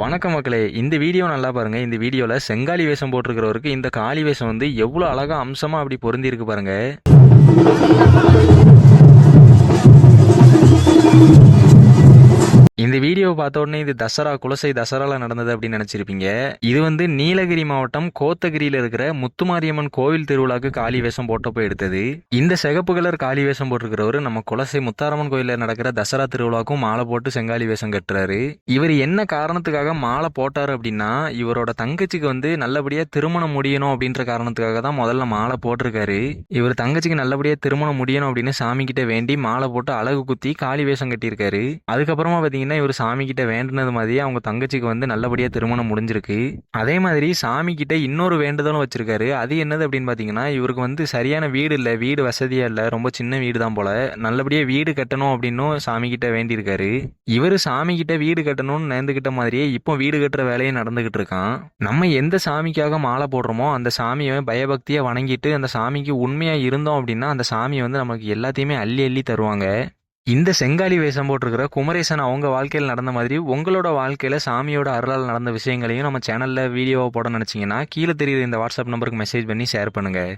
வணக்கம் மக்களே. இந்த வீடியோ நல்லா பாருங்க. இந்த வீடியோல செங்காலி வேஷம் போட்டிருக்கிறவருக்கு இந்த காளி வேஷம் வந்து எவ்வளவு அழகா அம்சமா அப்படி பொருந்திருக்கு பாருங்கள் இந்த வீடியோவை பார்த்த உடனே இது தசரா குலசை தசரால நடந்தது அப்படின்னு நினைச்சிருப்பீங்க. இது வந்து நீலகிரி மாவட்டம் கோத்தகிரியில இருக்கிற முத்துமாரியம்மன் கோவில் திருவிழாக்கு காளி வேஷம் போட்டப்போ எடுத்தது. இந்த சிகப்பு கலர் காளி வேஷம் போட்டிருக்கிறவரு நம்ம குலசை முத்தாரம்மன் கோயிலில் நடக்கிற தசரா திருவிழாக்கும் மாலை போட்டு செங்காலி வேஷம் கட்டுறாரு. இவர் என்ன காரணத்துக்காக மாலை போட்டாரு அப்படின்னா இவரோட தங்கச்சிக்கு வந்து நல்லபடியா திருமணம் முடியணும் அப்படின்ற காரணத்துக்காக தான் முதல்ல மாலை போட்டிருக்காரு. இவர் தங்கச்சிக்கு நல்லபடியா திருமணம் முடியணும் அப்படின்னு சாமி கிட்ட வேண்டி மாலை போட்டு அழகு குத்தி காளி வேஷம் கட்டியிருக்காரு. அதுக்கப்புறமா பாத்தீங்கன்னா இவர் சாமி கிட்ட மாதிரியே அவங்க தங்கச்சிக்கு வந்து நல்லபடியா திருமணம் முடிஞ்சிருக்கு. அதே மாதிரி சாமி கிட்ட இன்னொரு வேண்டுதலும் வச்சிருக்காரு. அது என்னது அப்படின்னு பாத்தீங்கன்னா இவருக்கு வந்து சரியான வீடு இல்ல வீடு வசதியா இல்ல ரொம்ப சின்ன வீடு தான் போல. நல்லபடியா வீடு கட்டணும் அப்படின்னும் சாமி கிட்ட வேண்டியிருக்காரு. இவர் சாமி கிட்ட வீடு கட்டணும்னு நேர்ந்துகிட்ட மாதிரியே இப்போ வீடு கட்டுற வேலையை நடந்துகிட்டு இருக்கான். நம்ம எந்த சாமிக்காக மாலை போடுறோமோ அந்த சாமியை பயபக்தியாக வணங்கிட்டு அந்த சாமிக்கு உண்மையா இருந்தோம் அப்படின்னா அந்த சாமி வந்து நமக்கு எல்லாத்தையுமே அள்ளி அள்ளி தருவாங்க. இந்த செங்காலி வேஷம் போட்டிருக்கிற குமரேசன் அவங்க வாழ்க்கையில் நடந்த மாதிரி உங்களோட வாழ்க்கையில் சாமியோட அருளால் நடந்த விஷயங்களையும் நம்ம சேனலில் வீடியோவை போட நினச்சிங்கன்னா கீழே தெரியுற இந்த வாட்ஸ்அப் நம்பருக்கு மெசேஜ் பண்ணி ஷேர் பண்ணுங்கள்